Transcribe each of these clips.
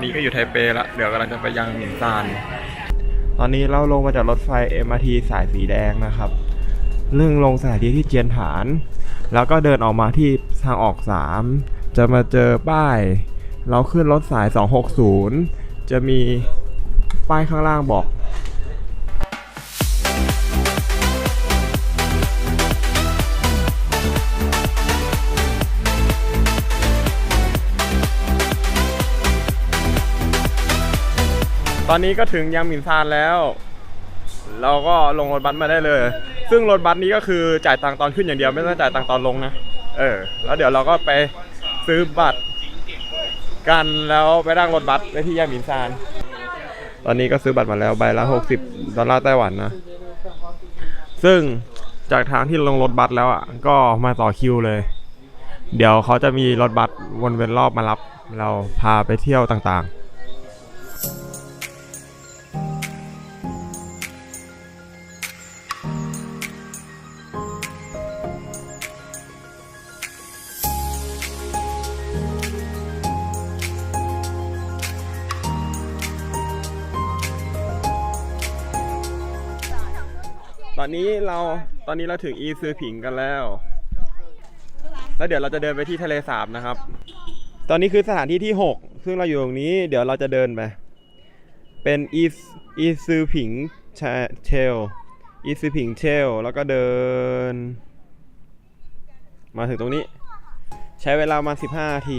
อนนี้ก็อยู่ไทเปละเดี๋ยวกำลังจะไปยังหมินซาน ตอนนี้เราลงมาจากรถไฟ MRT สายสีแดงนะครับเรื่องลงสถานที่ที่เจียนฐาน แล้วก็เดินออกมาที่ทางออก 3 จะมาเจอป้าย เราขึ้นรถสาย 260 จะมีป้ายข้างล่างบอก ตอนนี้ก็ถึงยังหมินซานแล้ว เราก็ลงรถบัสมาได้เลย ซึ่งรถบัสนี้ก็คือจ่ายตังค์ตอนขึ้นอย่างเดียวไม่ต้องจ่ายตังค์ตอนลงนะ เออ แล้วเดี๋ยวเราก็ไปซื้อบัตรกันแล้วไปนั่งรถบัสไปที่ยาหมินซาน ตอนนี้ก็ซื้อบัตรมาแล้วใบละ 60 ดอลลาร์ไต้หวันนะ ซึ่งจากทางที่ลงรถบัสแล้วอะก็มาต่อคิวเลย เดี๋ยวเขาจะมีรถบัสวนเวียนรอบมารับ เราพาไปเที่ยวต่างๆ ตอนนี้เราตอนนี้เราถึงอีซือผิงกันแล้ว แล้วเดี๋ยวเราจะเดินไปที่ทะเลสาบนะครับ ตอนนี้คือสถานที่ที่ 6 ซึ่งเราอยู่ตรงนี้เดี๋ยวเราจะเดินไป เป็นอีอีซือผิงเทลอีซือผิงเทลแล้วก็เดิน มาถึงตรงนี้ ใช้เวลามา 15นาที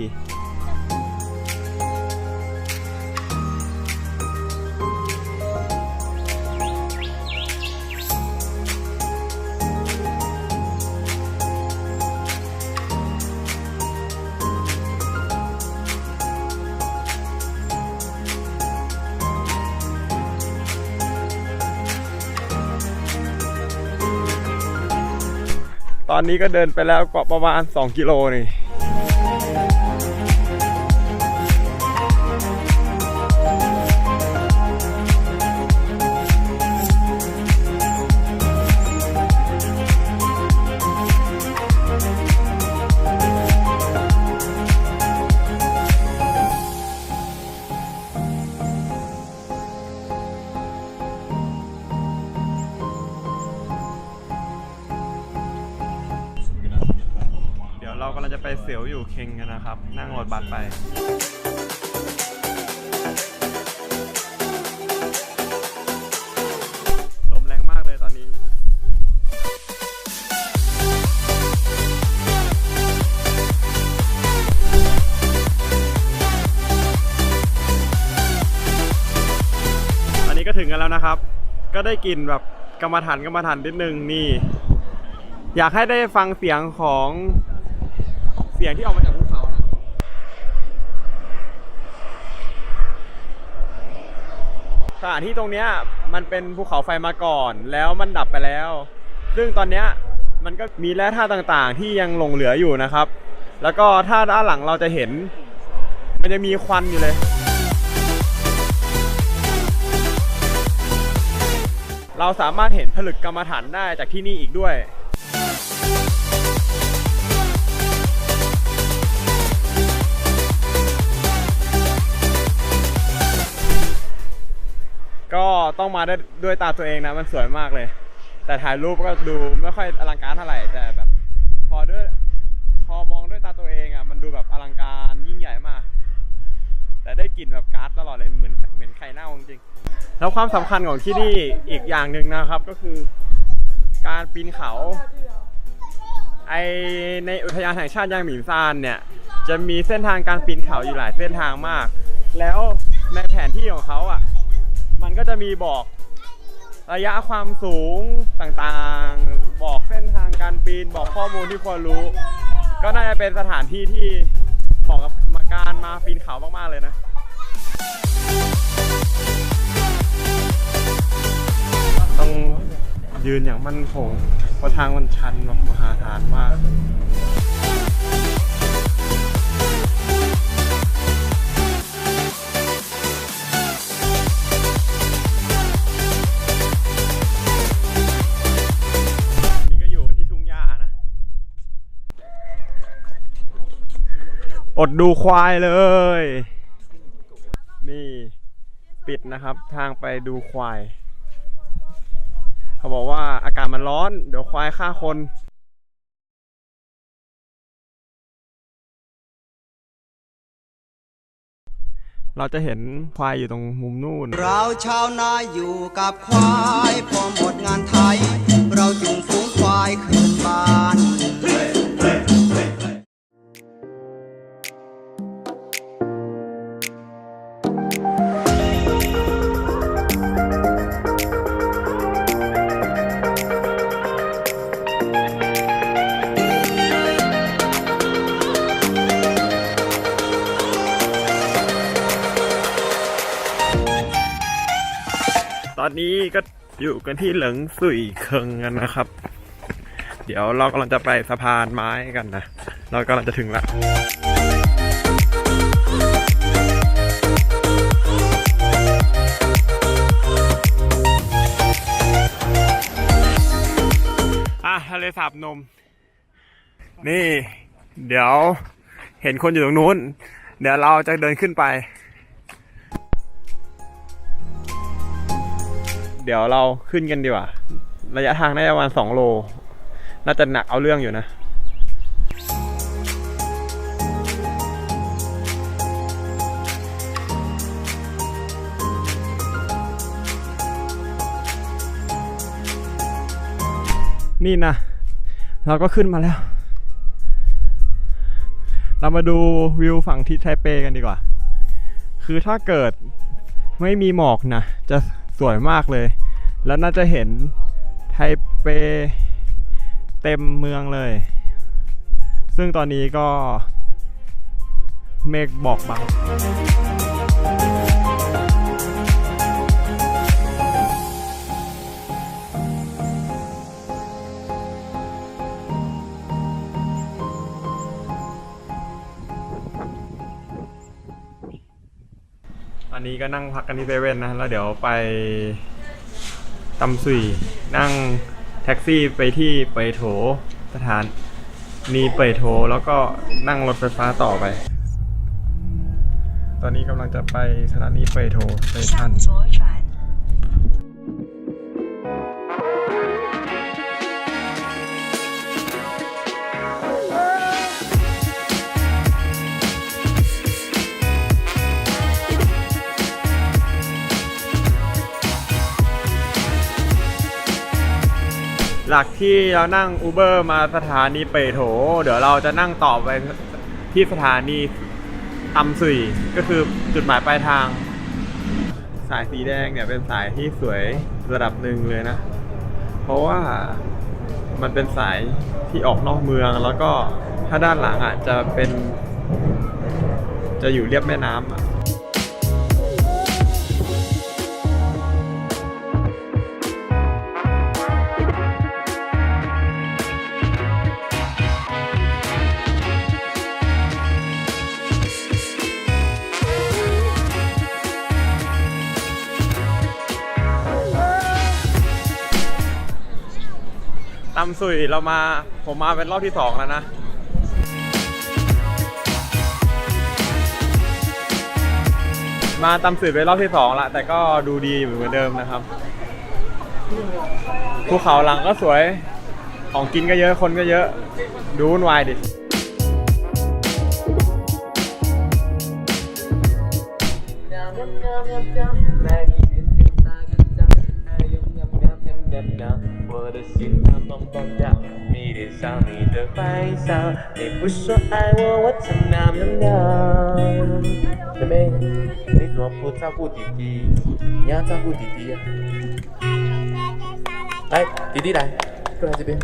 ตอนนี้ก็เดินไปแล้วก็ประมาณ 2 กิโลนี่ อยู่เคงกันนะครับ นั่งรถบัสไปลมแรงมากเลยตอนนี้ อันนี้ก็ถึงกันแล้วนะครับ ก็ได้กลิ่นแบบกรรมฐานกรรมฐานนิดนึงนี่ อยากให้ได้ฟังเสียงของ สียงที่ออกมาจากภูเขานะสถานที่ตรงเนี้ยมันเป็นภูเขาไฟมาก่อน แล้วมันดับไปแล้ว ซึ่งตอนเนี้ยมันก็มีแร่ธาตุต่างๆ ที่ยังหลงเหลืออยู่นะครับ แล้วก็ถ้าด้านหลังเราจะเห็น มันจะมีควันอยู่เลย เราสามารถเห็นผลึกกรรมฐานได้จากที่นี่อีกด้วย ก็ต้องมาได้ด้วยตาตัวเองนะมันสวยมากเลย แต่ถ่ายรูปก็ดูไม่ค่อยอลังการเท่าไหร่แต่แบบพอด้วยพอมองด้วยตาตัวเองอะมันดูแบบอลังการยิ่งใหญ่มาก แต่ได้กลิ่นแบบก๊าร์ดตลอดเลยเหมือนเหมือนไข่เน่าจริงๆแล้วความสำคัญของที่นี่อีกอย่างหนึ่งนะครับก็คือ การปีนเขาไอในอุทยานแห่งชาติยางหมินซานเนี่ยจะมีเส้นทางการปีนเขาอยู่หลายเส้นทางมาก แล้วในแผนที่ของเขาอะ มันก็จะมีบอกระยะความสูงต่างๆ บอกเส้นทางการปีน บอกข้อมูลที่ควรรู้ ก็น่าจะเป็นสถานที่ที่เหมาะกับมาการมาปีนเขามากๆเลยนะต้องยืนอย่างมั่นคงเพราะทางมันชันแบบมหาฐานมาก อดดูควายเลย นี่ปิดนะครับ ทางไปดูควาย เขาบอกว่าอากาศมันร้อน เดี๋ยวควายฆ่าคนเราจะเห็นควายอยู่ตรงมุมนู่น เราชาวนาอยู่กับควาย พอหมดงานไทย เราจึงฝูงควายคืนบ้าน อนนี้ก็อยู่กันที่เหลิงสุยเคิงกันนะครับ เดี๋ยวเรากำลังจะไปสะพานไม้กันนะ เรากำลังจะถึงละอะทะเลสาบนม นี่ เดี๋ยวเห็นคนอยู่ตรงนู้น เดี๋ยวเราจะเดินขึ้นไป เดี๋ยวเราขึ้นกันดีกว่า ระยะทางน่าจะประมาณสองโล น่าจะหนักเอาเรื่องอยู่นะนี่นะ เราก็ขึ้นมาแล้ว เรามาดูวิวฝั่งทิศไทเปกันดีกว่า คือถ้าเกิดไม่มีหมอกนะ จะ สวยมากเลย แล้วน่าจะเห็นไทเปเต็มเมืองเลย ซึ่งตอนนี้ก็เมฆบอกบาง อันนี้ก็นั่งพักกันที่เซเว่นนะ แล้วเดี๋ยวไปตำสุยนั่งแท็กซี่ไปที่เปยโถสถานนีเปยโถแล้วก็นั่งรถไฟฟ้าต่อไป ตอนนี้กำลังจะไปสถานีเปยโถสเตชัน หลักที่เรานั่งอูเบอร์มาสถานีเปโถ เดี๋ยวเราจะนั่งต่อไปที่สถานีตำสุยก็คือจุดหมายปลายทาง สายสีแดงเนี่ยเป็นสายที่สวยระดับหนึ่งเลยนะ เพราะว่ามันเป็นสายที่ออกนอกเมืองแล้วก็ถ้าด้านหลังอะจะเป็น จะอยู่เรียบแม่น้ำอะ ตำสุยเรามาผมมาเป็นรอบที่สองแล้วนะมาตำสุยเป็นรอบที่สองละแต่ก็ดูดีอยู่เหมือนเดิมนะครับภูเขาหลังก็สวยของกินก็เยอะคนก็เยอะดูวุ่นวายดิ 喵喵我的心它蹦蹦跳，迷恋上你的坏笑。你不说爱我，我怎喵喵喵？妹妹，你怎么不照顾弟弟？你要照顾弟弟呀、来，弟弟来，过来这边。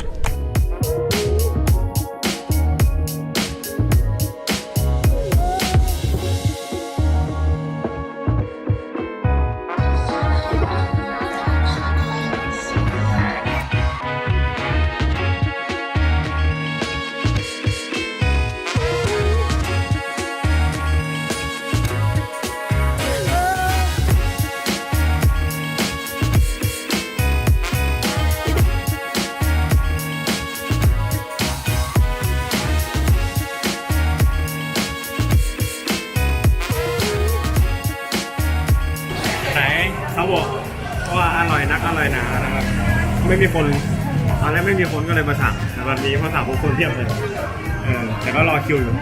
อร่อยนักอร่อยหนานะครับ ไม่มีคนตอนแรกไม่มีคนก็เลยมาสั่งแต่วันนี้พอสั่งพวกคนเทียบเลยเออแต่ก็รอคิวอยู่